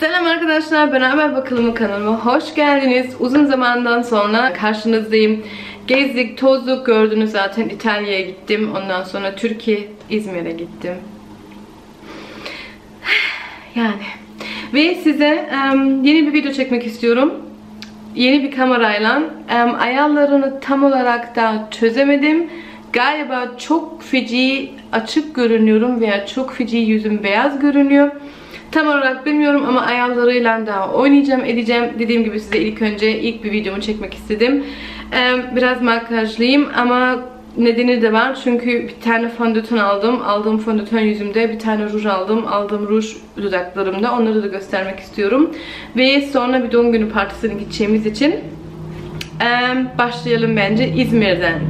Selam arkadaşlar, ben Haber Bakalım kanalıma hoş geldiniz. Uzun zamandan sonra karşınızdayım. Gezdik, tozduk, gördünüz zaten İtalya'ya gittim. Ondan sonra Türkiye, İzmir'e gittim. Yani. Ve size um, yeni bir video çekmek istiyorum. Yeni bir kamerayla. Um, ayarlarını tam olarak da çözemedim. Galiba çok feci açık görünüyorum veya çok feci yüzüm beyaz görünüyor. Tam olarak bilmiyorum ama ayarlarıyla daha oynayacağım, edeceğim. Dediğim gibi size ilk önce ilk bir videomu çekmek istedim. Ee, biraz makyajlıyım ama nedeni de var. Çünkü bir tane fondöten aldım. Aldığım fondöten yüzümde bir tane ruj aldım. Aldığım ruj dudaklarımda. Onları da göstermek istiyorum. Ve sonra bir doğum günü partisine gideceğimiz için ee, başlayalım bence İzmir'den.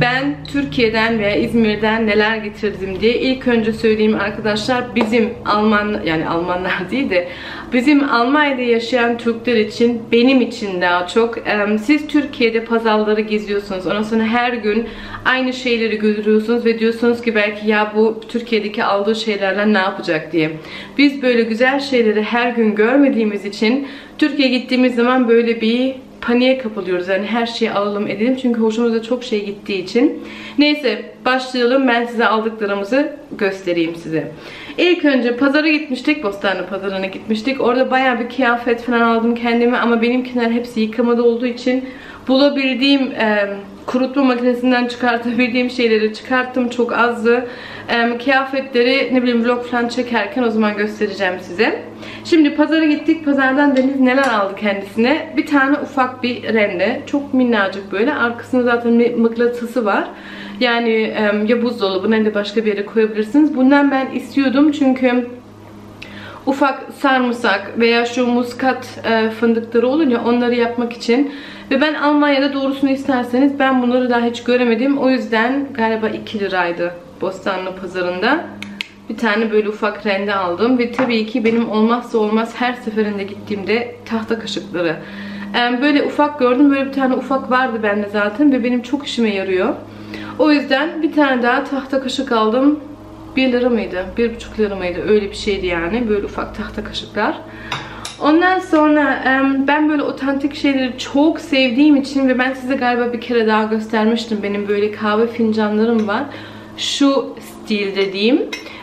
Ben Türkiye'den veya İzmir'den neler getirdim diye ilk önce söyleyeyim arkadaşlar bizim Alman yani Almanlar değil de bizim Almanya'da yaşayan Türkler için benim için daha çok siz Türkiye'de pazarları geziyorsunuz ondan sonra her gün aynı şeyleri görüyorsunuz ve diyorsunuz ki belki ya bu Türkiye'deki aldığı şeylerle ne yapacak diye. Biz böyle güzel şeyleri her gün görmediğimiz için Türkiye'ye gittiğimiz zaman böyle bir paniğe kapılıyoruz. Yani her şeyi alalım edelim. Çünkü hoşumuza çok şey gittiği için. Neyse başlayalım. Ben size aldıklarımızı göstereyim size. İlk önce pazara gitmiştik. Bostane pazarına gitmiştik. Orada baya bir kıyafet falan aldım kendime. Ama benimkiler hepsi yıkamada olduğu için bulabildiğim e, kurutma makinesinden çıkartabildiğim şeyleri çıkarttım. Çok azdı. E, kıyafetleri ne bileyim vlog falan çekerken o zaman göstereceğim size. Şimdi pazara gittik. Pazardan Deniz neler aldı kendisine? Bir tane ufak bir rende. Çok minnacık böyle. Arkasında zaten bir mıknatısı var. Yani e, ya buzdolabına ya da başka bir yere koyabilirsiniz. Bundan ben istiyordum çünkü ufak sarımsak veya şu muskat e, fındıkları olur ya onları yapmak için ve ben Almanya'da doğrusunu isterseniz ben bunları daha hiç göremedim. O yüzden galiba 2 liraydı Bostanlı pazarında. Bir tane böyle ufak rende aldım. Ve tabii ki benim olmazsa olmaz her seferinde gittiğimde tahta kaşıkları. Böyle ufak gördüm. Böyle bir tane ufak vardı bende zaten. Ve benim çok işime yarıyor. O yüzden bir tane daha tahta kaşık aldım. 1 lira mıydı? 1,5 lira mıydı? Öyle bir şeydi yani. Böyle ufak tahta kaşıklar. Ondan sonra ben böyle otantik şeyleri çok sevdiğim için ve ben size galiba bir kere daha göstermiştim. Benim böyle kahve fincanlarım var. Şu stil dediğim.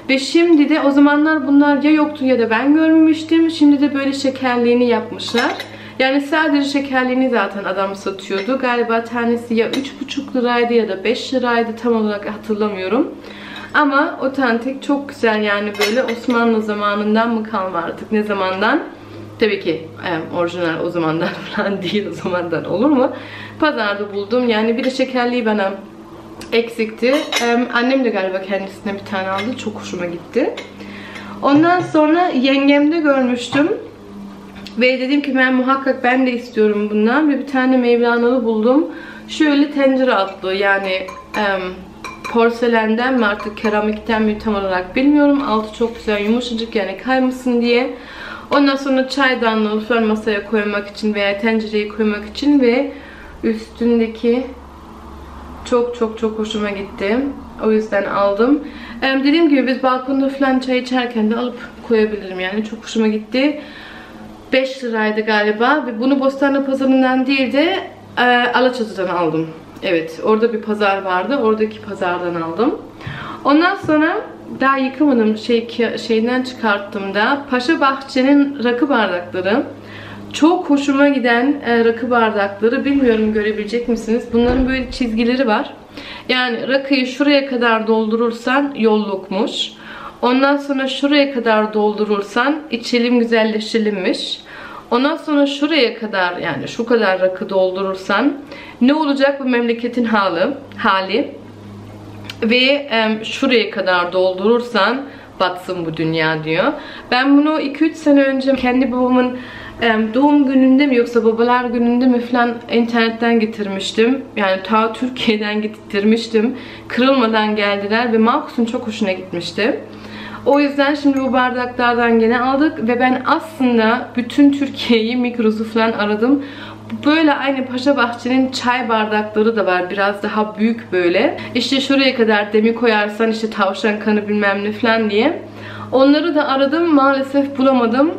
Ve şimdi de o zamanlar bunlar ya yoktu ya da ben görmemiştim. Şimdi de böyle şekerliğini yapmışlar. Yani sadece şekerliğini zaten adam satıyordu. Galiba tanesi ya 3,5 liraydı ya da 5 liraydı tam olarak hatırlamıyorum. Ama otantik çok güzel yani böyle Osmanlı zamanından mı kalma artık ne zamandan. Tabii ki e, orijinal o zamandan falan değil o zamandan olur mu? Pazarda buldum yani bir de şekerliği bana eksikti. Ee, annem de galiba kendisine bir tane aldı. Çok hoşuma gitti. Ondan sonra yengemde görmüştüm. Ve dedim ki ben muhakkak ben de istiyorum bundan. Ve bir tane Mevlana'lı buldum. Şöyle tencere altlı yani e, porselenden mi artık keramikten mi tam olarak bilmiyorum. Altı çok güzel yumuşacık yani kaymasın diye. Ondan sonra çaydanlığı falan masaya koymak için veya tencereyi koymak için ve üstündeki çok çok çok hoşuma gitti. O yüzden aldım. Ee, dediğim gibi biz balkonda falan çay içerken de alıp koyabilirim yani. Çok hoşuma gitti. 5 liraydı galiba. Ve bunu Bostane pazarından değil de e, Alaçatı'dan aldım. Evet orada bir pazar vardı. Oradaki pazardan aldım. Ondan sonra daha yıkamadım şey, şeyinden çıkarttım da Paşa Bahçe'nin rakı bardakları. Çok hoşuma giden e, rakı bardakları. Bilmiyorum görebilecek misiniz? Bunların böyle çizgileri var. Yani rakıyı şuraya kadar doldurursan yollukmuş. Ondan sonra şuraya kadar doldurursan içelim güzelleşelimmiş. Ondan sonra şuraya kadar yani şu kadar rakı doldurursan ne olacak bu memleketin hali? hali. Ve e, şuraya kadar doldurursan batsın bu dünya diyor. Ben bunu 2-3 sene önce kendi babamın doğum gününde mi yoksa babalar gününde mi falan internetten getirmiştim. Yani ta Türkiye'den getirmiştim. Kırılmadan geldiler ve Markus'un çok hoşuna gitmişti. O yüzden şimdi bu bardaklardan gene aldık ve ben aslında bütün Türkiye'yi mikrosu falan aradım. Böyle aynı Paşa Bahçe'nin çay bardakları da var. Biraz daha büyük böyle. İşte şuraya kadar demi koyarsan işte tavşan kanı bilmem ne falan diye. Onları da aradım. Maalesef bulamadım.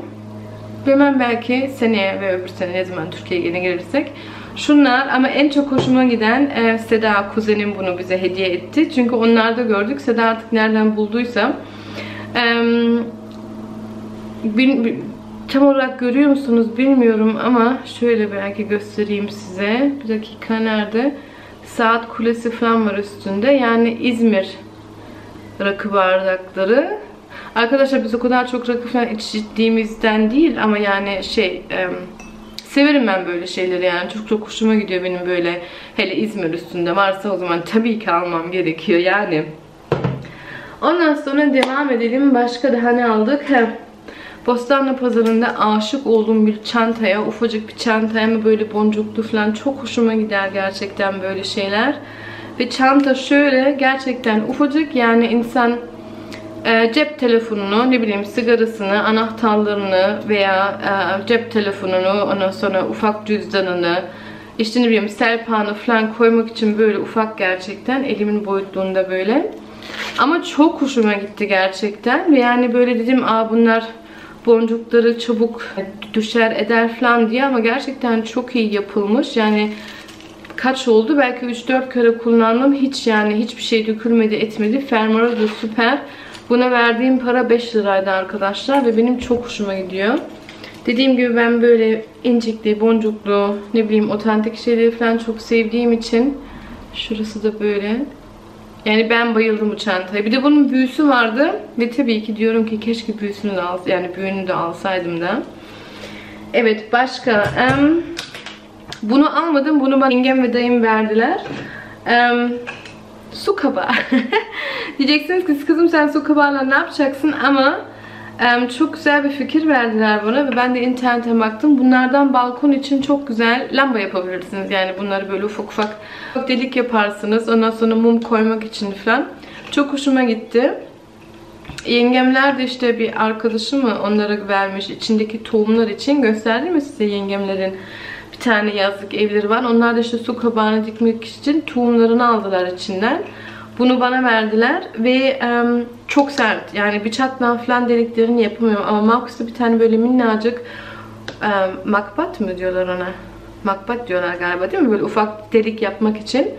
Bilmem belki seneye ve öbür sene ne zaman Türkiye'ye yeni gelirsek. Şunlar ama en çok hoşuma giden e, Seda kuzenim bunu bize hediye etti. Çünkü onlarda gördük. Seda artık nereden bulduysa. E, bil, tam olarak görüyor musunuz bilmiyorum ama şöyle belki göstereyim size. Bir dakika nerede? Saat kulesi falan var üstünde. Yani İzmir rakı bardakları. Arkadaşlar biz o kadar çok rakı falan içtiğimizden değil ama yani şey e, severim ben böyle şeyleri yani çok çok hoşuma gidiyor benim böyle hele İzmir üstünde varsa o zaman tabii ki almam gerekiyor yani. Ondan sonra devam edelim. Başka daha ne aldık? He. Bostanlı pazarında aşık olduğum bir çantaya, ufacık bir çantaya mı böyle boncuklu falan çok hoşuma gider gerçekten böyle şeyler. Ve çanta şöyle gerçekten ufacık yani insan e, cep telefonunu, ne bileyim sigarasını, anahtarlarını veya e, cep telefonunu, ondan sonra ufak cüzdanını, işte ne bileyim serpağını falan koymak için böyle ufak gerçekten elimin boyutluğunda böyle. Ama çok hoşuma gitti gerçekten ve yani böyle dedim aa bunlar boncukları çabuk düşer eder falan diye ama gerçekten çok iyi yapılmış. Yani kaç oldu? Belki 3-4 kere kullandım. Hiç yani hiçbir şey dökülmedi etmedi. Fermuarı da süper. Buna verdiğim para 5 liraydı arkadaşlar ve benim çok hoşuma gidiyor. Dediğim gibi ben böyle incikli, boncuklu, ne bileyim otantik şeyleri falan çok sevdiğim için şurası da böyle. Yani ben bayıldım bu çantaya. Bir de bunun büyüsü vardı ve tabii ki diyorum ki keşke büyüsünü de al, yani büyüğünü de alsaydım da. Evet başka. Um, bunu almadım. Bunu bana yengem ve dayım verdiler. Um, su kabağı. Diyeceksiniz ki kızım sen su kabağıyla ne yapacaksın ama çok güzel bir fikir verdiler bana ve ben de internete baktım. Bunlardan balkon için çok güzel lamba yapabilirsiniz. Yani bunları böyle ufak ufak delik yaparsınız. Ondan sonra mum koymak için falan. Çok hoşuma gitti. Yengemler de işte bir arkadaşı mı onlara vermiş içindeki tohumlar için gösterdi mi size yengemlerin bir tane yazlık evleri var. Onlar da işte su kabağını dikmek için tohumlarını aldılar içinden. Bunu bana verdiler ve um, çok sert. Yani bıçakla falan deliklerini yapamıyorum. Ama Marcus'ta bir tane böyle minnacık um, makbat mı diyorlar ona? Makbat diyorlar galiba değil mi? Böyle ufak delik yapmak için.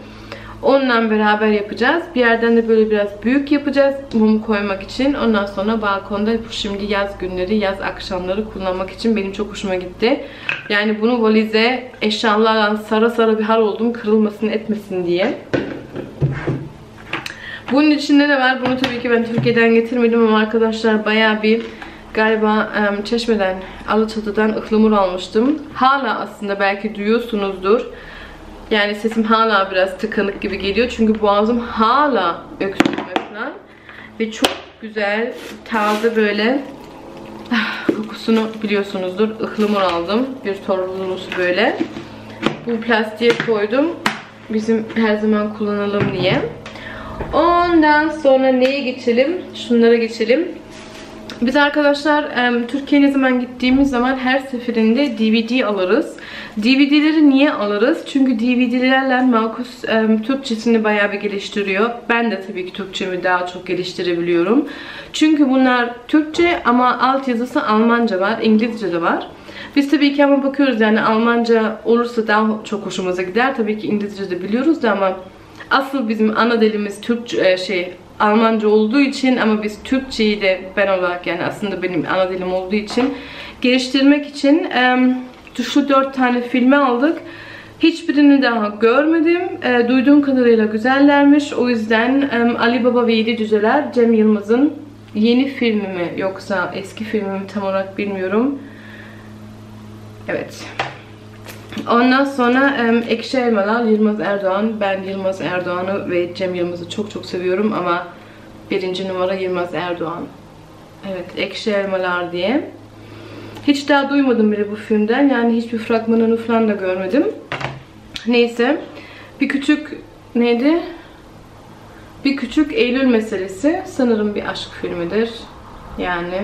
Onunla beraber yapacağız. Bir yerden de böyle biraz büyük yapacağız. Mum koymak için. Ondan sonra balkonda şimdi yaz günleri, yaz akşamları kullanmak için benim çok hoşuma gitti. Yani bunu valize eşyalarla sara sara bir hal oldum. Kırılmasın etmesin diye. Bunun içinde de var. Bunu tabii ki ben Türkiye'den getirmedim ama arkadaşlar baya bir galiba um, Çeşme'den, Alaçatı'dan ıhlamur almıştım. Hala aslında belki duyuyorsunuzdur. Yani sesim hala biraz tıkanık gibi geliyor. Çünkü boğazım hala öksürme falan. Ve çok güzel, taze böyle ah, kokusunu biliyorsunuzdur. Ihlamur aldım. Bir torba böyle. Bu plastiğe koydum. Bizim her zaman kullanalım diye. Ondan sonra neye geçelim? Şunlara geçelim. Biz arkadaşlar Türkiye'ye zaman gittiğimiz zaman her seferinde DVD alırız. DVD'leri niye alırız? Çünkü DVD'lerle Markus Türkçesini bayağı bir geliştiriyor. Ben de tabii ki Türkçemi daha çok geliştirebiliyorum. Çünkü bunlar Türkçe ama altyazısı Almanca var, İngilizce de var. Biz tabii ki ama bakıyoruz yani Almanca olursa daha çok hoşumuza gider. Tabii ki İngilizce de biliyoruz da ama asıl bizim ana dilimiz Türkçe şey Almanca olduğu için ama biz Türkçeyi de ben olarak yani aslında benim ana dilim olduğu için geliştirmek için şu dört tane filmi aldık. Hiçbirini daha görmedim. E, duyduğum kadarıyla güzellermiş. O yüzden e, Ali Baba ve Yedi Cüceler Cem Yılmaz'ın yeni filmi mi yoksa eski filmi mi tam olarak bilmiyorum. Evet. Ondan sonra um, Ekşi Elmalar Yılmaz Erdoğan. Ben Yılmaz Erdoğan'ı ve Cem Yılmaz'ı çok çok seviyorum ama birinci numara Yılmaz Erdoğan. Evet Ekşi Elmalar diye. Hiç daha duymadım bile bu filmden. Yani hiçbir fragmanını falan da görmedim. Neyse. Bir küçük neydi? Bir küçük Eylül meselesi. Sanırım bir aşk filmidir. Yani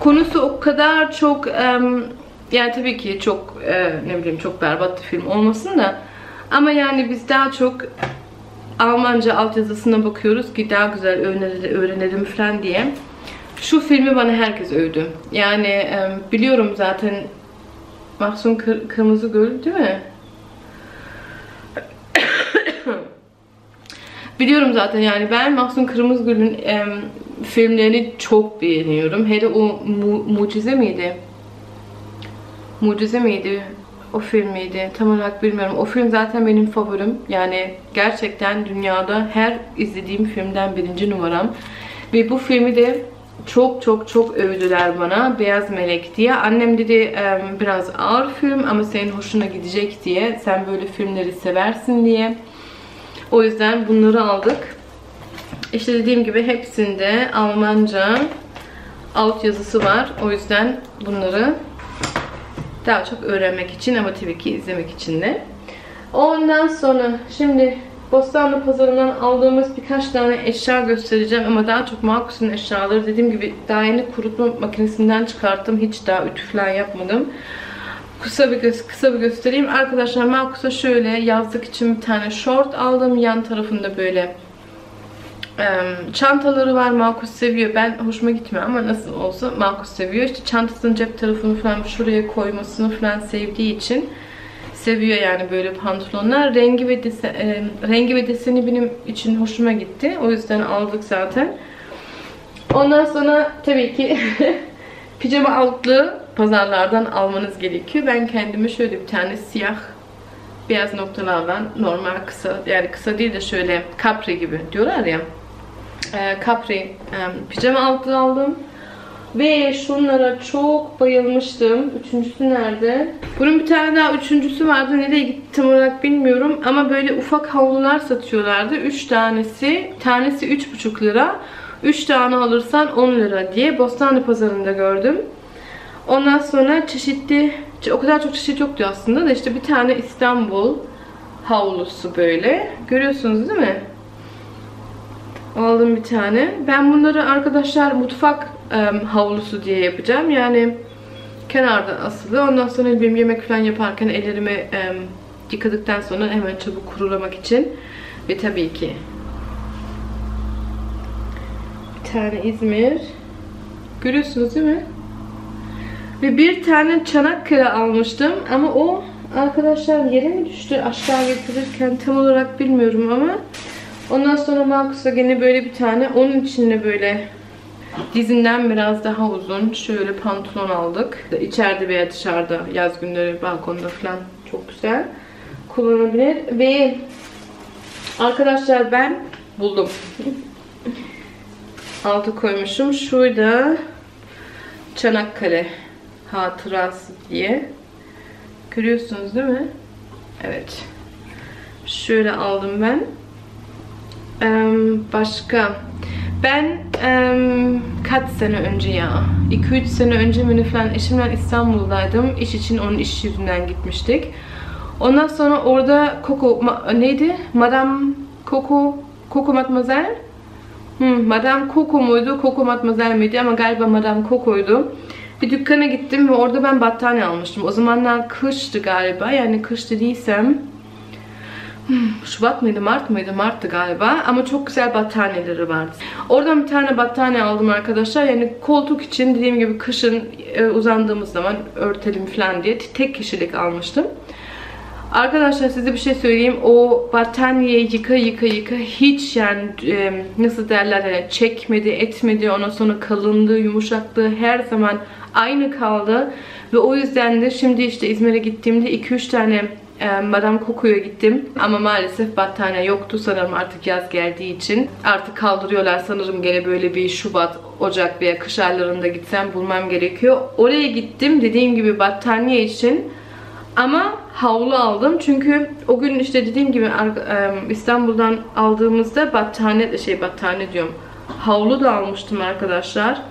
konusu o kadar çok um, yani tabii ki çok e, ne bileyim çok berbat bir film olmasın da ama yani biz daha çok Almanca altyazısına bakıyoruz ki daha güzel öğrenelim, öğrenelim falan diye. Şu filmi bana herkes övdü. Yani e, biliyorum zaten Mahsun Kır Kırmızı Gül değil mi? Biliyorum zaten yani ben Mahsun Kırmızıgül'ün e, filmlerini çok beğeniyorum. Hele o mu, Mucize miydi? Mucize miydi? O film miydi? Tam olarak bilmiyorum. O film zaten benim favorim. Yani gerçekten dünyada her izlediğim filmden birinci numaram. Ve bu filmi de çok çok çok övdüler bana. Beyaz Melek diye. Annem dedi biraz ağır film ama senin hoşuna gidecek diye. Sen böyle filmleri seversin diye. O yüzden bunları aldık. İşte dediğim gibi hepsinde Almanca alt yazısı var. O yüzden bunları daha çok öğrenmek için ama tabii ki izlemek için de. Ondan sonra şimdi Bostanlı pazarından aldığımız birkaç tane eşya göstereceğim ama daha çok Markus'un eşyaları. Dediğim gibi daha yeni kurutma makinesinden çıkarttım. Hiç daha ütü falan yapmadım. Kısa bir, kısa bir göstereyim. Arkadaşlar Markus'a şöyle yazlık için bir tane short aldım. Yan tarafında böyle çantaları var. Markus seviyor. Ben hoşuma gitmiyor ama nasıl olsa Markus seviyor. İşte çantasının cep tarafını falan şuraya koymasını falan sevdiği için seviyor yani böyle pantolonlar. Rengi ve desen, e, rengi ve deseni benim için hoşuma gitti. O yüzden aldık zaten. Ondan sonra tabii ki pijama altlığı pazarlardan almanız gerekiyor. Ben kendime şöyle bir tane siyah beyaz noktalardan normal kısa yani kısa değil de şöyle capri gibi diyorlar ya e, capri e, pijama altlığı aldım. Ve şunlara çok bayılmıştım. Üçüncüsü nerede? Bunun bir tane daha üçüncüsü vardı. Nereye gitti tam olarak bilmiyorum. Ama böyle ufak havlular satıyorlardı. Üç tanesi. Tanesi üç buçuk lira. Üç tane alırsan 10 lira diye Bostanlı pazarında gördüm. Ondan sonra çeşitli, o kadar çok çeşit yoktu aslında da işte bir tane İstanbul havlusu böyle. Görüyorsunuz değil mi? Aldım bir tane. Ben bunları arkadaşlar mutfak havlusu diye yapacağım. Yani kenarda asılı. Ondan sonra benim yemek falan yaparken ellerimi yıkadıktan sonra hemen çabuk kurulamak için. Ve tabii ki bir tane İzmir. Görüyorsunuz değil mi? Ve bir tane Çanakkale almıştım. Ama o arkadaşlar yere mi düştü aşağı getirirken tam olarak bilmiyorum ama Ondan sonra Markus'a gene böyle bir tane onun içinde böyle dizinden biraz daha uzun şöyle pantolon aldık. İçeride veya dışarıda yaz günleri balkonda falan çok güzel kullanabilir. Ve arkadaşlar ben buldum. Altı koymuşum. Şurada Çanakkale hatırası diye. Görüyorsunuz değil mi? Evet. Şöyle aldım ben başka. Ben kaç sene önce ya? 2-3 sene önce mi falan eşimle İstanbul'daydım. İş için onun iş yüzünden gitmiştik. Ondan sonra orada Coco neydi? Madame Coco Coco Mademoiselle? Hmm, Madame Coco muydu? Coco Mademoiselle miydi? Ama galiba Madame Coco'ydu. Bir dükkana gittim ve orada ben battaniye almıştım. O zamanlar kıştı galiba. Yani kış dediysem Şubat mıydı Mart mıydı Mart'tı galiba ama çok güzel battaniyeleri vardı. Oradan bir tane battaniye aldım arkadaşlar yani koltuk için dediğim gibi kışın e, uzandığımız zaman örtelim falan diye tek kişilik almıştım. Arkadaşlar size bir şey söyleyeyim. O battaniyeyi yıka yıka yıka hiç yani e, nasıl derler yani çekmedi, etmedi. Ondan sonra kalınlığı, yumuşaklığı her zaman aynı kaldı. Ve o yüzden de şimdi işte İzmir'e gittiğimde 2-3 tane Madame Coco'ya gittim ama maalesef battaniye yoktu sanırım artık yaz geldiği için. Artık kaldırıyorlar sanırım gene böyle bir Şubat, Ocak veya kış aylarında gitsem bulmam gerekiyor. Oraya gittim dediğim gibi battaniye için ama havlu aldım çünkü o gün işte dediğim gibi İstanbul'dan aldığımızda battaniye şey battaniye diyorum havlu da almıştım arkadaşlar.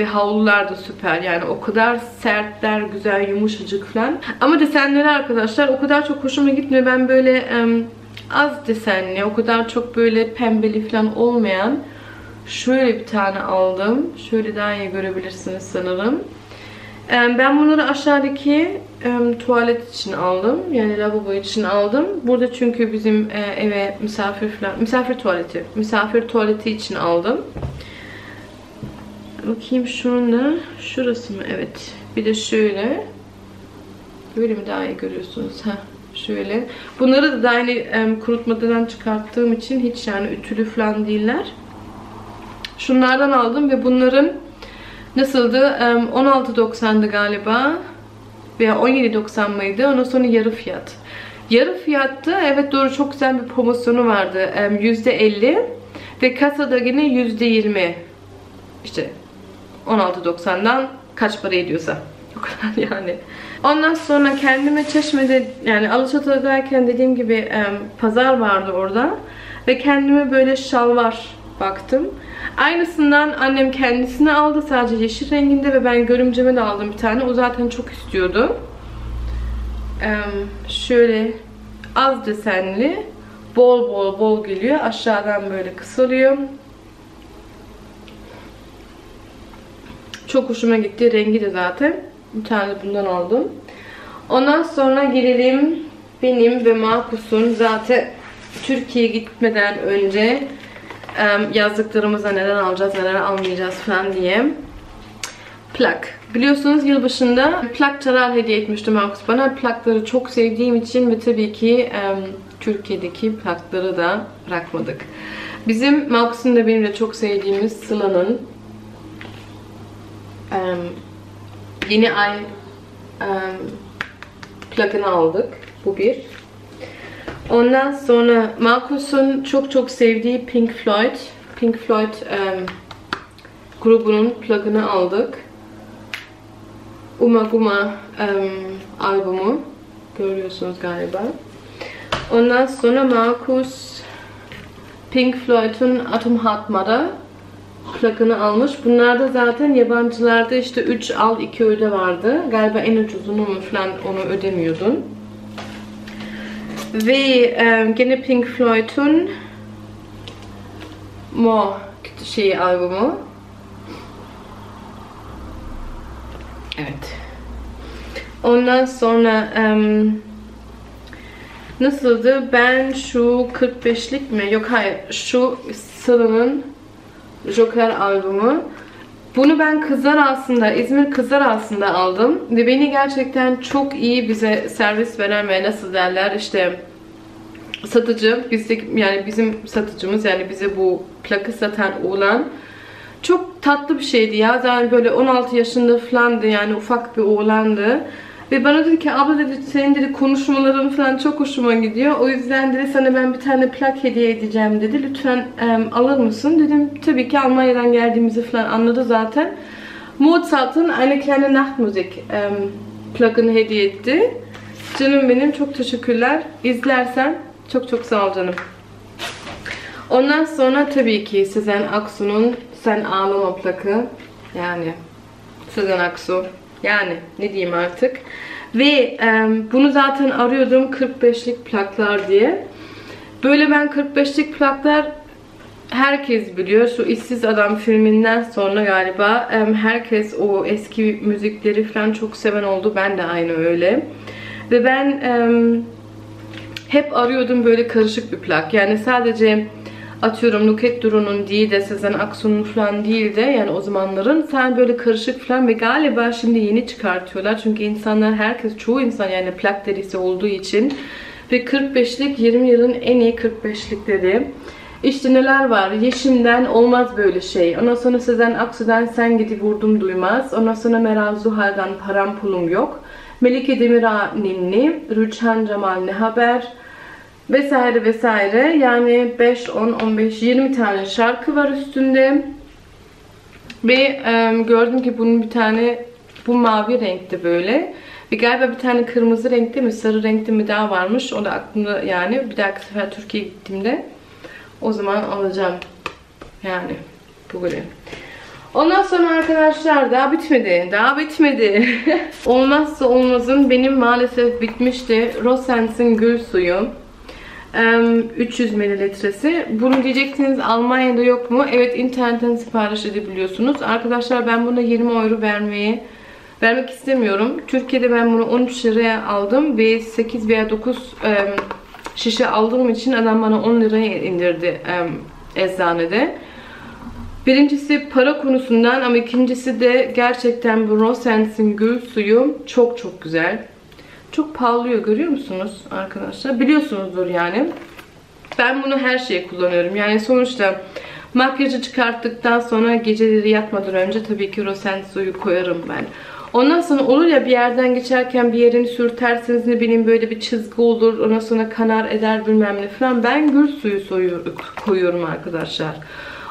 Ve havlular da süper. Yani o kadar sertler, güzel, yumuşacık falan. Ama desenleri arkadaşlar o kadar çok hoşuma gitmiyor. Ben böyle um, az desenli, o kadar çok böyle pembeli falan olmayan şöyle bir tane aldım. Şöyle daha iyi görebilirsiniz sanırım. Ben bunları aşağıdaki tuvalet için aldım. Yani lavabo için aldım. Burada çünkü bizim e, eve misafir falan, misafir tuvaleti, misafir tuvaleti için aldım. Bakayım şunun da şurası mı? Evet. Bir de şöyle. Böyle mi daha iyi görüyorsunuz? Heh, şöyle. Bunları da em, kurutmadan çıkarttığım için hiç yani ütülü falan değiller. Şunlardan aldım ve bunların nasıldı? Em, 16.90'dı galiba. Veya 17.90 mıydı? Ondan sonra yarı fiyat. Yarı fiyatta evet doğru çok güzel bir promosyonu vardı. Em, %50 ve kasada yine %20. İşte 16.90'dan kaç para ediyorsa. O kadar yani. Ondan sonra kendime Çeşme'de yani Alaçatı'dayken dediğim gibi em, pazar vardı orada. Ve kendime böyle şalvar baktım. Aynısından annem kendisine aldı sadece yeşil renginde ve ben görümceme de aldım bir tane. O zaten çok istiyordu. Em, şöyle az desenli bol bol bol geliyor. Aşağıdan böyle kısalıyor. Çok hoşuma gitti. Rengi de zaten. Bir tane bundan aldım. Ondan sonra gelelim benim ve Markus'un zaten Türkiye'ye gitmeden önce yazdıklarımıza neden alacağız, neden almayacağız falan diye. Plak. Biliyorsunuz yılbaşında plak çalar hediye etmişti Markus bana. Plakları çok sevdiğim için ve tabii ki Türkiye'deki plakları da bırakmadık. Bizim Markus'un da benim de çok sevdiğimiz Sıla'nın yeni ay plakını aldık. Bu bir. Ondan sonra Markus'un çok çok sevdiği Pink Floyd. Pink Floyd grubunun plakını aldık. Uma Guma em, albümü. Görüyorsunuz galiba. Ondan sonra Markus Pink Floyd'un Atom Mother plakını almış. Bunlar da zaten yabancılarda işte 3 al 2 öde vardı. Galiba en ucuzunu mu falan onu ödemiyordun. Ve e, gene Pink Floyd'un More şey albümü. Evet. Ondan sonra em, nasıldı? Ben şu 45'lik mi? Yok hayır. Şu Sıla'nın Joker albümü. Bunu ben Kızlar aslında İzmir Kızlar aslında aldım. Ve beni gerçekten çok iyi bize servis veren ve nasıl derler işte satıcı, bizde, yani bizim satıcımız yani bize bu plakı satan oğlan çok tatlı bir şeydi ya. Zaten böyle 16 yaşında falandı yani ufak bir oğlandı. Ve bana dedi ki abla dedi senin dedi konuşmaların falan çok hoşuma gidiyor. O yüzden dedi sana ben bir tane plak hediye edeceğim dedi. Lütfen em, alır mısın? Dedim tabii ki Almanya'dan geldiğimizi falan anladı zaten. Mozart'ın Eine kleine Nachtmusik em, plakını hediye etti. Canım benim çok teşekkürler. İzlersen çok çok sağ ol canım. Ondan sonra tabii ki Sezen Aksu'nun Sen Ağlama plakı. Yani Sezen Aksu. Yani ne diyeyim artık. Ve e, bunu zaten arıyordum 45'lik plaklar diye. Böyle ben 45'lik plaklar herkes biliyor. Şu İşsiz Adam filminden sonra galiba e, herkes o eski müzikleri falan çok seven oldu. Ben de aynı öyle. Ve ben e, hep arıyordum böyle karışık bir plak. Yani sadece atıyorum Nuket Duru'nun değil de Sezen Aksu'nun falan değil de yani o zamanların sen böyle karışık falan ve galiba şimdi yeni çıkartıyorlar. Çünkü insanlar herkes çoğu insan yani plak derisi olduğu için ve 45'lik 20 yılın en iyi 45'likleri. İşte neler var? Yeşim'den olmaz böyle şey. Ondan sonra Sezen Aksu'dan sen gidi vurdum duymaz. Ondan sonra Meral Zuhal'dan param pulum yok. Melike Demirağ ninni. Rüçhan Cemal ne haber? Vesaire vesaire. Yani 5, 10, 15, 20 tane şarkı var üstünde. Ve e, gördüm ki bunun bir tane bu mavi renkte böyle. Ve galiba bir tane kırmızı renkte mi sarı renkte mi daha varmış. O da aklımda yani. Bir dahaki sefer Türkiye'ye gittiğimde o zaman alacağım. Yani bu böyle. Ondan sonra arkadaşlar daha bitmedi. Daha bitmedi. Olmazsa olmazın benim maalesef bitmişti. Rossens'in gül suyu. 300 mililitresi. Bunu diyeceksiniz Almanya'da yok mu? Evet internetten sipariş edebiliyorsunuz. Arkadaşlar ben buna 20 euro vermeyi vermek istemiyorum. Türkiye'de ben bunu 13 liraya aldım ve 8 veya 9 şişe aldığım için adam bana 10 liraya indirdi eczanede. Birincisi para konusundan ama ikincisi de gerçekten bu Rosentz'in gül suyu çok çok güzel. Çok pahalıyor görüyor musunuz arkadaşlar? Biliyorsunuzdur yani. Ben bunu her şeye kullanıyorum. Yani sonuçta makyajı çıkarttıktan sonra geceleri yatmadan önce tabii ki Rosent suyu koyarım ben. Ondan sonra olur ya bir yerden geçerken bir yerini sürterseniz ne bileyim böyle bir çizgi olur. Ondan sonra kanar eder bilmem ne falan. Ben gül suyu soyuyorum, koyuyorum arkadaşlar.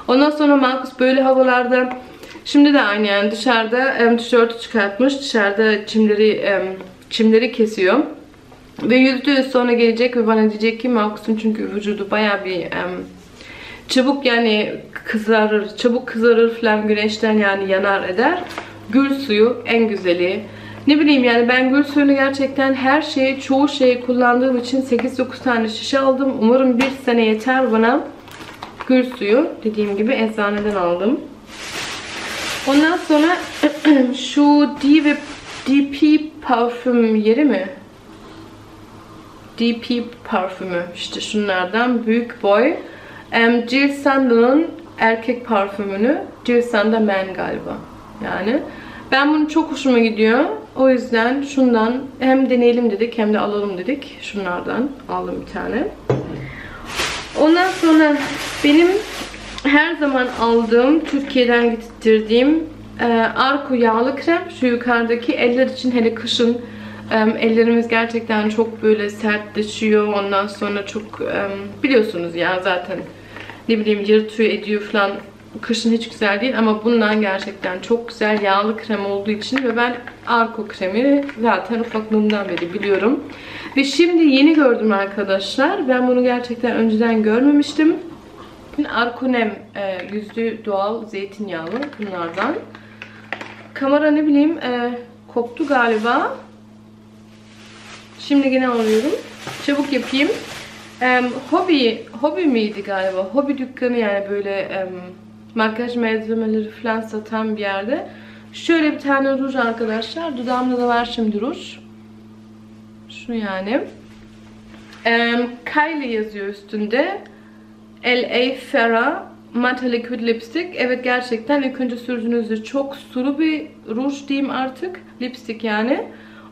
Ondan sonra Marcus böyle havalarda şimdi de aynı yani dışarıda em, tişörtü çıkartmış. Dışarıda çimleri çimleri kesiyor. Ve yüzde yüz sonra gelecek ve bana diyecek ki Marcus'un çünkü vücudu baya bir em, çabuk yani kızarır, çabuk kızarır falan güneşten yani yanar eder. Gül suyu en güzeli. Ne bileyim yani ben gül suyunu gerçekten her şeyi, çoğu şeyi kullandığım için 8-9 tane şişe aldım. Umarım bir sene yeter bana. Gül suyu dediğim gibi eczaneden aldım. Ondan sonra şu D DP parfüm yeri mi? DP parfümü işte şunlardan büyük boy. Um, Jill Sandel'ın erkek parfümünü Jill Sandel Man galiba. Yani ben bunu çok hoşuma gidiyor. O yüzden şundan hem deneyelim dedik hem de alalım dedik. Şunlardan aldım bir tane. Ondan sonra benim her zaman aldığım, Türkiye'den getirdiğim e, yağlı krem. Şu yukarıdaki eller için hele kışın ellerimiz gerçekten çok böyle sertleşiyor. Ondan sonra çok biliyorsunuz ya zaten ne bileyim yırtıyor ediyor falan. Kışın hiç güzel değil ama bundan gerçekten çok güzel yağlı krem olduğu için ve ben Arko kremi zaten ufaklığımdan beri biliyorum. Ve şimdi yeni gördüm arkadaşlar. Ben bunu gerçekten önceden görmemiştim. Arkonem e, yüzlü doğal zeytinyağlı bunlardan. Kamera ne bileyim e, koptu galiba. Şimdi yine alıyorum. Çabuk yapayım. E, hobi, hobi miydi galiba? Hobi dükkanı yani böyle e, makyaj malzemeleri falan satan bir yerde. Şöyle bir tane ruj arkadaşlar. Dudağımda da var şimdi ruj. Şu yani. E, Kylie yazıyor üstünde. LA Farah Matte Liquid Lipstick. Evet gerçekten ilk önce sürdüğünüzde çok sulu bir ruj diyeyim artık. Lipstick yani.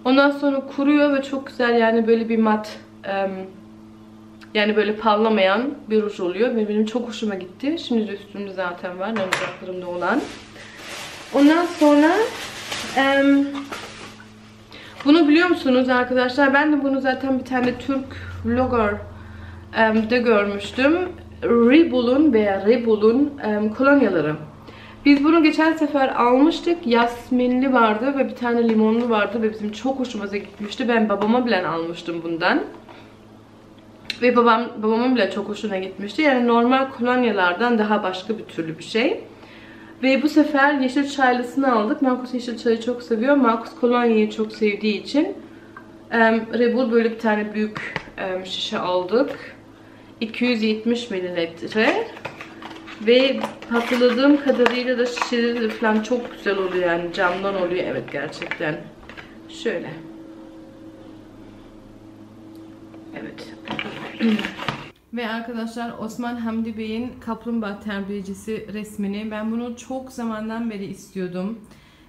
Ondan sonra kuruyor ve çok güzel yani böyle bir mat yani böyle parlamayan bir ruj oluyor. Ve benim çok hoşuma gitti. Şimdi de üstümde zaten var. Yanacaklarımda olan. Ondan sonra bunu biliyor musunuz arkadaşlar? Ben de bunu zaten bir tane Türk vlogger de görmüştüm. Ribul'un veya Ribul'un um, kolonyaları. Biz bunu geçen sefer almıştık. Yasminli vardı ve bir tane limonlu vardı ve bizim çok hoşumuza gitmişti. Ben babama bile almıştım bundan. Ve babam babamın bile çok hoşuna gitmişti. Yani normal kolonyalardan daha başka bir türlü bir şey. Ve bu sefer yeşil çaylısını aldık. Markus yeşil çayı çok seviyor. Markus kolonyayı çok sevdiği için um, Rebul böyle bir tane büyük um, şişe aldık. 270 mililitre. Ve hatırladığım kadarıyla da şişeleri falan çok güzel oluyor yani camdan oluyor evet gerçekten. Şöyle. Evet. Ve arkadaşlar Osman Hamdi Bey'in Kaplumbağa Terbiyecisi resmini ben bunu çok zamandan beri istiyordum.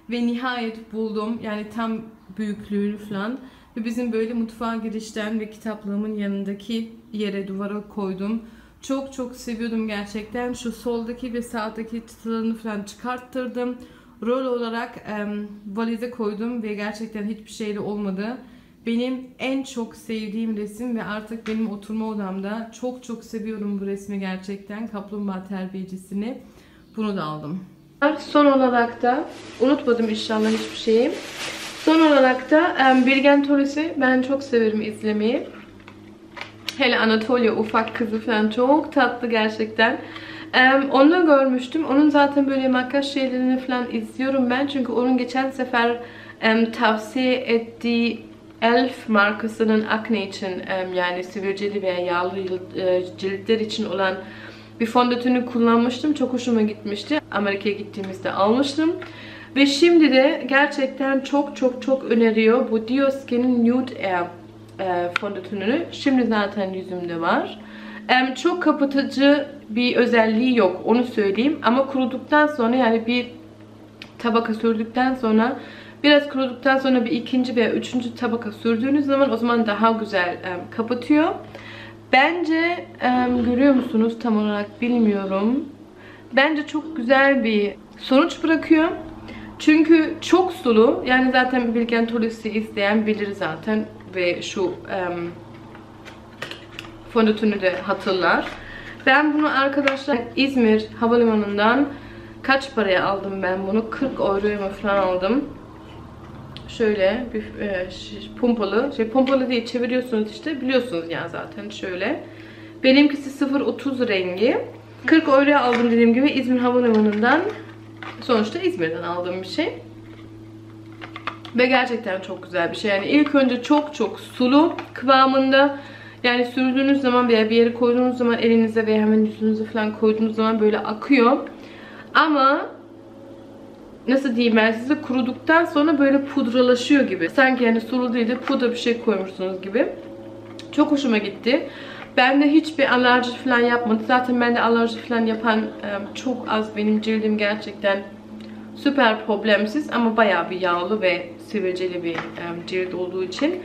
Ve nihayet buldum. Yani tam büyüklüğünü falan. Ve bizim böyle mutfağa girişten ve kitaplığımın yanındaki yere duvara koydum. Çok çok seviyordum gerçekten. Şu soldaki ve sağdaki çıtalarını falan çıkarttırdım. Rol olarak e, valize koydum ve gerçekten hiçbir şeyle olmadı. Benim en çok sevdiğim resim ve artık benim oturma odamda çok çok seviyorum bu resmi gerçekten. Kaplumbağa terbiyecisini. Bunu da aldım. Son olarak da unutmadım inşallah hiçbir şeyi. Son olarak da Bilgen Torres'i ben çok severim izlemeyi. Hele Anatolia ufak kızı falan çok tatlı gerçekten. Onu görmüştüm. Onun zaten böyle makyaj şeylerini falan izliyorum ben. Çünkü onun geçen sefer tavsiye ettiği Elf markasının akne için yani sivilceli veya yağlı e, ciltler için olan bir fondötünü kullanmıştım. Çok hoşuma gitmişti. Amerika'ya gittiğimizde almıştım. Ve şimdi de gerçekten çok çok çok öneriyor bu Dioskin'in Nude Air e, fondötününü. Şimdi zaten yüzümde var. Çok kapatıcı bir özelliği yok onu söyleyeyim. Ama kuruduktan sonra yani bir tabaka sürdükten sonra biraz kuruduktan sonra bir ikinci veya üçüncü tabaka sürdüğünüz zaman o zaman daha güzel em, kapatıyor. Bence görüyor musunuz tam olarak bilmiyorum. Bence çok güzel bir sonuç bırakıyor. Çünkü çok sulu. Yani zaten Bilgen Turis'i izleyen bilir zaten. Ve şu um, fondötünü de hatırlar. Ben bunu arkadaşlar İzmir Havalimanı'ndan kaç paraya aldım ben bunu? 40 euroya falan aldım. Şöyle bir e, pompalı. Şey pompalı değil çeviriyorsunuz işte. Biliyorsunuz yani zaten şöyle. Benimkisi 0.30 rengi. 40 euroya aldım dediğim gibi İzmir Havalimanı'ndan. Sonuçta İzmir'den aldığım bir şey. Ve gerçekten çok güzel bir şey. Yani ilk önce çok çok sulu kıvamında. Yani sürdüğünüz zaman veya bir yere koyduğunuz zaman elinize veya hemen yüzünüze falan koyduğunuz zaman böyle akıyor. Ama nasıl diyeyim ben size kuruduktan sonra böyle pudralaşıyor gibi. Sanki yani sulu değil de pudra bir şey koymuşsunuz gibi. Çok hoşuma gitti. Bende hiçbir alerji falan yapmadı. Zaten bende alerji falan yapan çok az benim cildim gerçekten süper problemsiz ama bayağı bir yağlı ve sivilceli bir cilt olduğu için.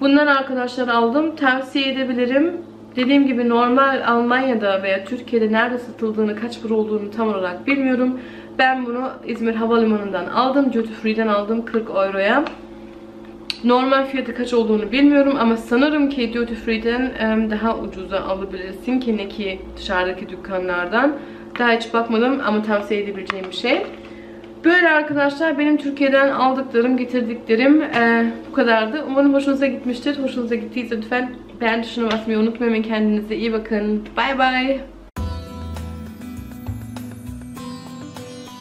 Bundan arkadaşlar aldım. Tavsiye edebilirim. Dediğim gibi normal Almanya'da veya Türkiye'de nerede satıldığını, kaç para olduğunu tam olarak bilmiyorum. Ben bunu İzmir Havalimanı'ndan aldım. Duty Free'den aldım 40 euroya. Normal fiyatı kaç olduğunu bilmiyorum ama sanırım ki Duty Free'den daha ucuza alabilirsin ki ne ki dışarıdaki dükkanlardan. Daha hiç bakmadım ama tavsiye edebileceğim bir şey. Böyle arkadaşlar benim Türkiye'den aldıklarım, getirdiklerim e, bu kadardı. Umarım hoşunuza gitmiştir. Hoşunuza gittiyse lütfen beğen tuşuna basmayı unutmayın. Kendinize iyi bakın. Bye bye.